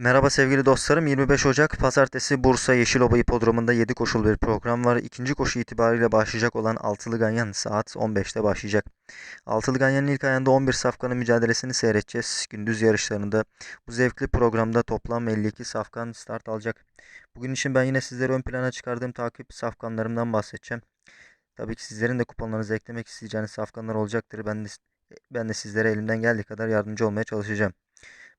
Merhaba sevgili dostlarım. 25 Ocak Pazartesi Bursa Yeşilova Hipodromu'nda 7 koşul bir program var. İkinci koşu itibariyle başlayacak olan Altılı Ganyan saat 15'te başlayacak. Altılı Ganyan'ın ilk ayında 11 safkanın mücadelesini seyredeceğiz. Gündüz yarışlarında bu zevkli programda toplam 52 safkan start alacak. Bugün için ben yine sizlere ön plana çıkardığım takip safkanlarımdan bahsedeceğim. Tabii ki sizlerin de kuponlarınızı eklemek isteyeceğiniz safkanlar olacaktır. Ben de, ben de sizlere elimden geldiği kadar yardımcı olmaya çalışacağım.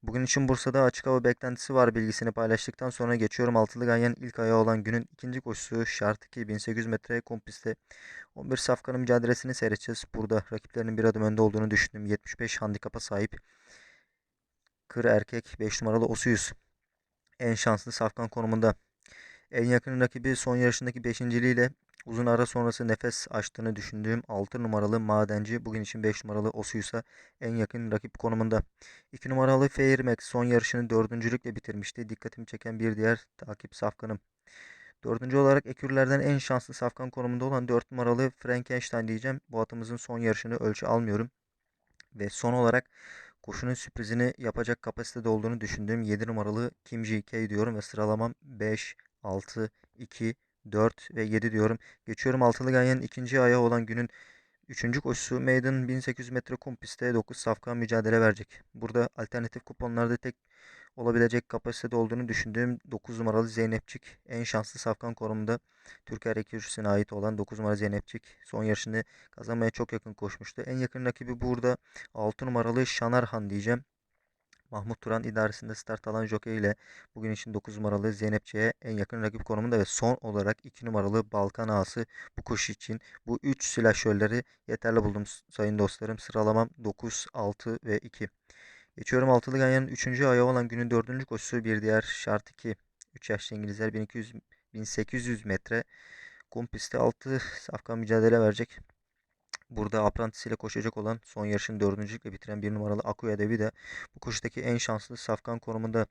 Bugün için Bursa'da açık hava beklentisi var bilgisini paylaştıktan sonra geçiyorum Altılı Ganyan ilk ayağı olan günün ikinci koşusu şart 2 1800 metre kum pistte 11 safkanın mücadelesini seyredeceğiz. Burada rakiplerinin bir adım önde olduğunu düşündüm. 75 handikapa sahip Kır erkek 5 numaralı Osuyuz. En şanslı safkan konumunda. En yakın rakibi son yarışındaki 5.liğiyle uzun ara sonrası nefes açtığını düşündüğüm 6 numaralı Madenci bugün için 5 numaralı Osuyus'a en yakın rakip konumunda. 2 numaralı Fairmax son yarışını dördüncülükle bitirmişti. Dikkatimi çeken bir diğer takip safkanım. Dördüncü olarak ekürlerden en şanslı safkan konumunda olan 4 numaralı Frankenstein diyeceğim. Bu atımızın son yarışını ölçü almıyorum. Ve son olarak koşunun sürprizini yapacak kapasitede olduğunu düşündüğüm 7 numaralı Kim Ji-K diyorum ve sıralamam 5, 6, 2, 4 ve 7 diyorum. Geçiyorum altılı ganyanın ikinci ayağı olan günün Üçüncü koşusu Maiden 1800 metre kum pistte 9 safkan mücadele verecek. Burada alternatif kuponlarda tek olabilecek kapasitede olduğunu düşündüğüm 9 numaralı Zeynepçik en şanslı safkan konumunda Türker ekürüsüne ait olan 9 numaralı Zeynepçik son yarışını kazanmaya çok yakın koşmuştu. En yakın rakibi burada 6 numaralı Şanarhan diyeceğim. Mahmut Turan idaresinde start alan jockey ile bugün için 9 numaralı Zeynepçe'ye en yakın rakip konumunda ve son olarak 2 numaralı Balkan Ağası bu koşu için bu 3 silahşörleri yeterli buldum sayın dostlarım. Sıralamam 9, 6 ve 2. Geçiyorum altılı ganyanın 3. ayağı olan günün 4. koşusu bir diğer şart 2. 3 yaşlı İngilizler 1200 1800 metre kum pistte 6 safkan mücadele verecek. Burada aprantisiyle koşacak olan son yarışını dördüncülükle bitiren bir numaralı Akuya Devi de bu koşudaki en şanslı safkan konumunda.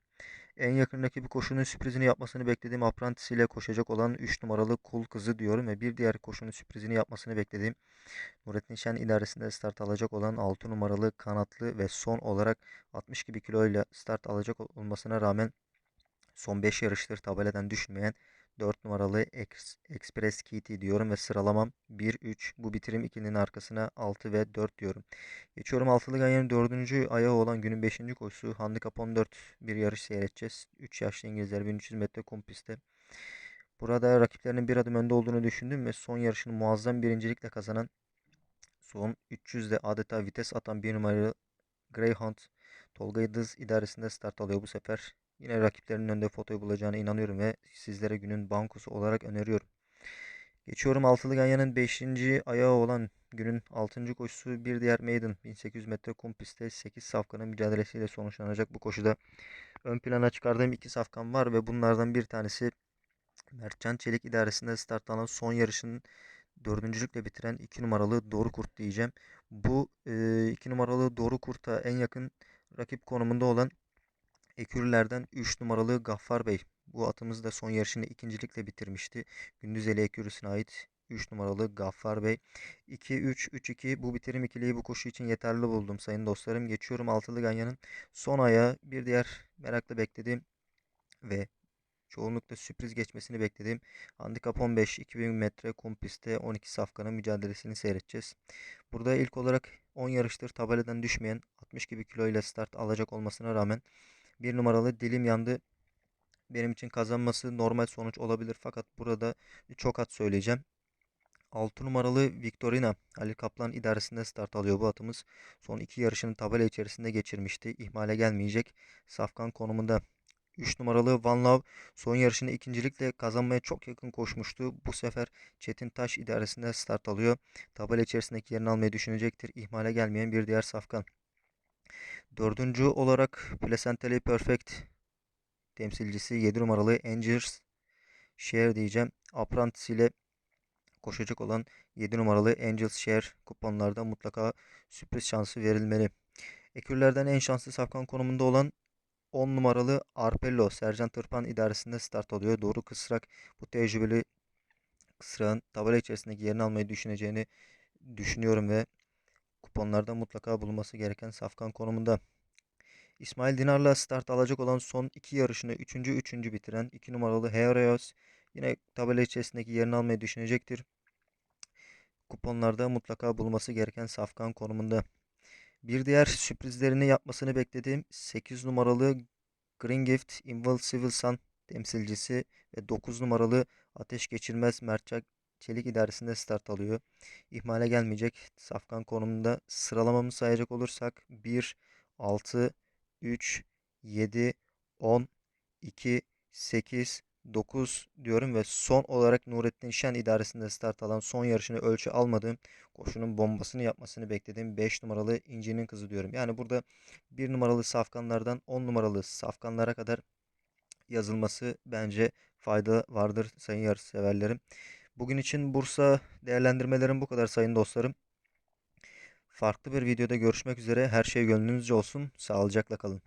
En yakın rakibi koşunun sürprizini yapmasını beklediğim aprantisiyle koşacak olan 3 numaralı Kul Kızı diyorum ve bir diğer koşunun sürprizini yapmasını beklediğim Nurettin Şen idaresinde start alacak olan 6 numaralı kanatlı ve son olarak 60 gibi kiloyla start alacak olmasına rağmen son 5 yarıştır tabeladan düşmeyen 4 numaralı Express Kitty diyorum ve sıralamam 1-3. Bu bitirim 2'nin arkasına 6 ve 4 diyorum. Geçiyorum altılı ganyanın 4. ayağı olan günün 5. koşusu. Handikap 14 bir yarış seyredeceğiz. 3 yaşlı İngilizler 1300 metre kum pistte. Burada rakiplerinin bir adım önde olduğunu düşündüm ve son yarışını muazzam birincilikle kazanan son 300'de adeta vites atan bir numaralı Greyhound Tolga Yıldız idaresinde start alıyor bu sefer. Yine rakiplerinin önünde fotoyu bulacağına inanıyorum ve sizlere günün bankosu olarak öneriyorum. Geçiyorum altılı ganyanın 5. ayağı olan günün 6. koşusu bir diğer maiden 1800 metre kum pistte 8 safkanın mücadelesiyle sonuçlanacak bu koşuda. Ön plana çıkardığım iki safkan var ve bunlardan bir tanesi Mertcan Çelik idaresinde start alan son yarışının dördüncülükle bitiren 2 numaralı Doğru Kurt diyeceğim. Bu 2 e, numaralı Doğru Kurt'a en yakın rakip konumunda olan Ekürülerden 3 numaralı Gaffar Bey. Bu atımız da son yarışını ikincilikle bitirmişti. Gündüzeli Ekürüsüne ait 3 numaralı Gaffar Bey. 2-3-3-2 bu bitirim ikiliyi bu koşu için yeterli buldum sayın dostlarım. Geçiyorum altılı ganyanın son ayağı bir diğer merakla beklediğim ve çoğunlukla sürpriz geçmesini beklediğim Handikap 15 2000 metre kum pistte 12 safkanın mücadelesini seyredeceğiz. Burada ilk olarak 10 yarıştır tabeladan düşmeyen 60 gibi kilo ile start alacak olmasına rağmen bir numaralı dilim yandı. Benim için kazanması normal sonuç olabilir fakat burada çok at söyleyeceğim. 6 numaralı Victorina Ali Kaplan idaresinde start alıyor bu atımız. Son iki yarışını tabela içerisinde geçirmişti. İhmale gelmeyecek. Safkan konumunda 3 numaralı Van Love son yarışını ikincilikle kazanmaya çok yakın koşmuştu. Bu sefer Çetin Taş idaresinde start alıyor. Tabela içerisindeki yerini almayı düşünecektir. İhmale gelmeyen bir diğer safkan. Dördüncü olarak Placentally Perfect temsilcisi 7 numaralı Angers Share diyeceğim. Apprentice ile koşacak olan 7 numaralı Angels Share kuponlarda mutlaka sürpriz şansı verilmeli. Ekürlerden en şanslı safkan konumunda olan 10 numaralı Arpello Sercan Tırpan idaresinde start alıyor. Doğru kısrak bu tecrübeli kısrağın tabela içerisindeki yerini almayı düşüneceğini düşünüyorum ve kuponlarda mutlaka bulunması gereken safkan konumunda. İsmail Dinar'la start alacak olan son iki yarışını 3. 3. bitiren 2 numaralı Heroes yine tabela içerisindeki yerini almayı düşünecektir. Kuponlarda mutlaka bulması gereken safkan konumunda. Bir diğer sürprizlerini yapmasını beklediğim 8 numaralı Green Gift Invincible Sun temsilcisi ve 9 numaralı Ateş Geçirmez Mertçak Çelik idaresinde start alıyor. İhmale gelmeyecek. Safkan konumunda sıralamamı sayacak olursak 1, 6, 3, 7, 10, 2, 8, 9 diyorum ve son olarak Nurettin Şen idaresinde start alan son yarışını ölçü almadığım koşunun bombasını yapmasını beklediğim 5 numaralı İnci'nin kızı diyorum. Yani burada 1 numaralı safkanlardan 10 numaralı safkanlara kadar yazılması bence fayda vardır sayın yarış severlerim. Bugün için Bursa değerlendirmelerim bu kadar sayın dostlarım. Farklı bir videoda görüşmek üzere. Her şey gönlünüzce olsun. Sağlıcakla kalın.